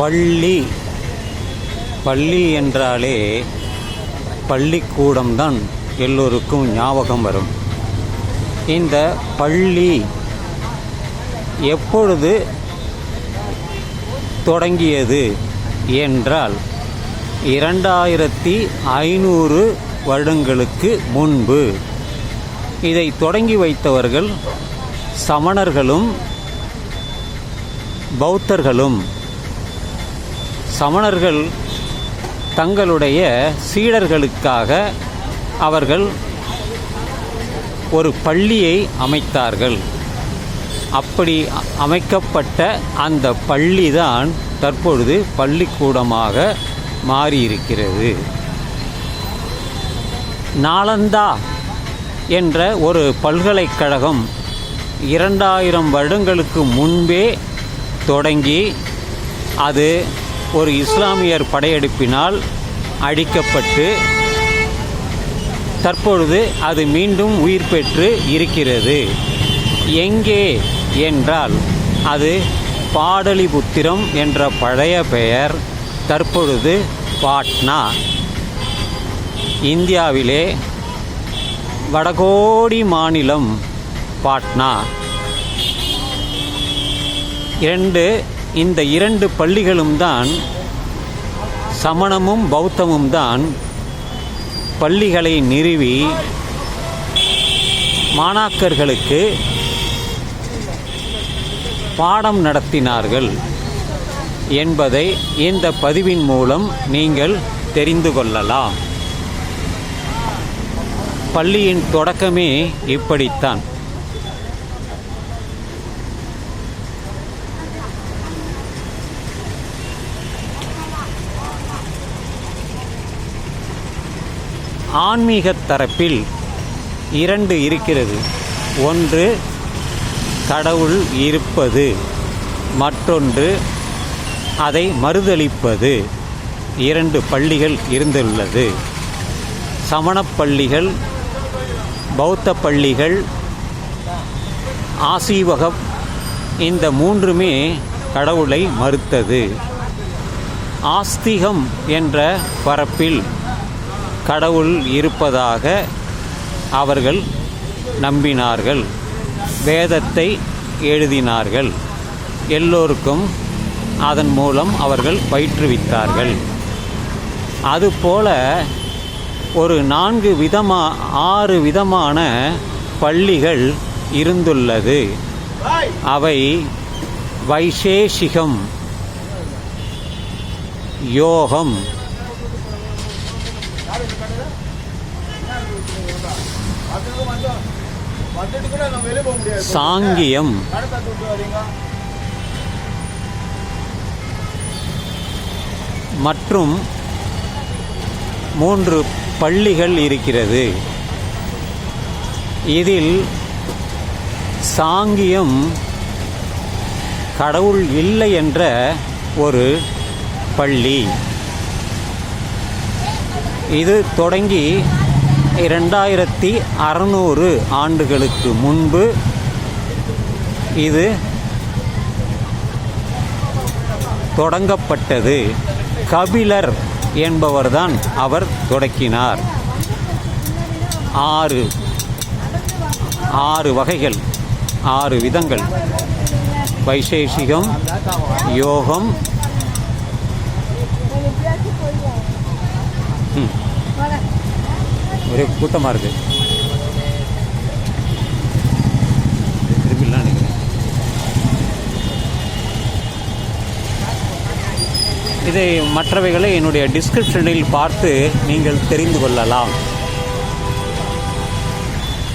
பள்ளி. பள்ளி என்றாலே பள்ளிக்கூடம்தான் எல்லோருக்கும் ஞாபகம் வரும். இந்த பள்ளி எப்பொழுது தொடங்கியது என்றால் இரண்டாயிரத்தி ஐநூறு வருடங்களுக்கு முன்பு. இதை தொடங்கி வைத்தவர்கள் சமணர்களும் பௌத்தர்களும் சமணர்கள் தங்களுடைய சீடர்களுக்காக அவர்கள் ஒரு பள்ளியை அமைத்தார்கள். அப்படி அமைக்கப்பட்ட அந்த பள்ளிதான் தற்பொழுது பள்ளிக்கூடமாக மாறியிருக்கிறது. நாலந்தா என்ற ஒரு பல்கலைக்கழகம் இரண்டாயிரம் வருடங்களுக்கு முன்பே தொடங்கி அது ஒரு இஸ்லாமியர் படையெடுப்பினால் அழிக்கப்பட்டு தற்பொழுது அது மீண்டும் உயிர் பெற்று இருக்கிறது. எங்கே என்றால் அது பாடலிபுத்திரம் என்ற பழைய பெயர் தற்பொழுது பாட்னா. இந்தியாவிலே வடகோடி மாநிலம் பாட்னா. இரண்டு இந்த இரண்டு பள்ளிகளும் தான் சமணமும் பௌத்தமும் தான் பள்ளிகளை நிறுவி மாணாக்கர்களுக்கு பாடம் நடத்தினார்கள் என்பதை இந்த பதிவின் மூலம் நீங்கள் தெரிந்து கொள்ளலாம். பள்ளியின் தொடக்கமே இப்படித்தான். ஆன்மீக தரப்பில் இரண்டு இருக்கிறது. ஒன்று கடவுள் இருப்பது. மற்றொன்று அதை மறுதளிப்பது. இரண்டு பள்ளிகள் இருந்துள்ளது. சமணப் பள்ளிகள் பௌத்த பள்ளிகள் ஆசீவகம் இந்த மூன்றுமே கடவுளை மறுத்தது. ஆஸ்திகம் என்ற பரப்பில் கடவுள் இருப்பதாக அவர்கள் நம்பினார்கள். வேதத்தை எழுதினார்கள். எல்லோருக்கும் அதன் மூலம் அவர்கள் பயிற்றுவித்தார்கள். அதுபோல ஒரு நான்கு விதமா ஆறு விதமான பள்ளிகள் இருந்துள்ளது. அவை வைசேஷிகம் யோகம் சாங்கியம். மற்றும் மூன்று பள்ளிகள் இருக்கிறது. இதில் சாங்கியம் கடவுள் இல்லை என்ற ஒரு பள்ளி. இது தொடங்கி இரண்டாயிரத்தி அறநூறு ஆண்டுகளுக்கு முன்பு இது தொடங்கப்பட்டது. கபிலர் என்பவர்தான் அவர் தொடக்கினார். ஆறு ஆறு வகைகள் ஆறு விதங்கள். வைசேஷிகம் யோகம் ஒரே கூட்டமாக இருக்கு. திரும்பிலாம் நினைக்கிறேன் இதை மற்றவைகளை என்னுடைய டிஸ்கிரிப்ஷனில் பார்த்து நீங்கள் தெரிந்து கொள்ளலாம்.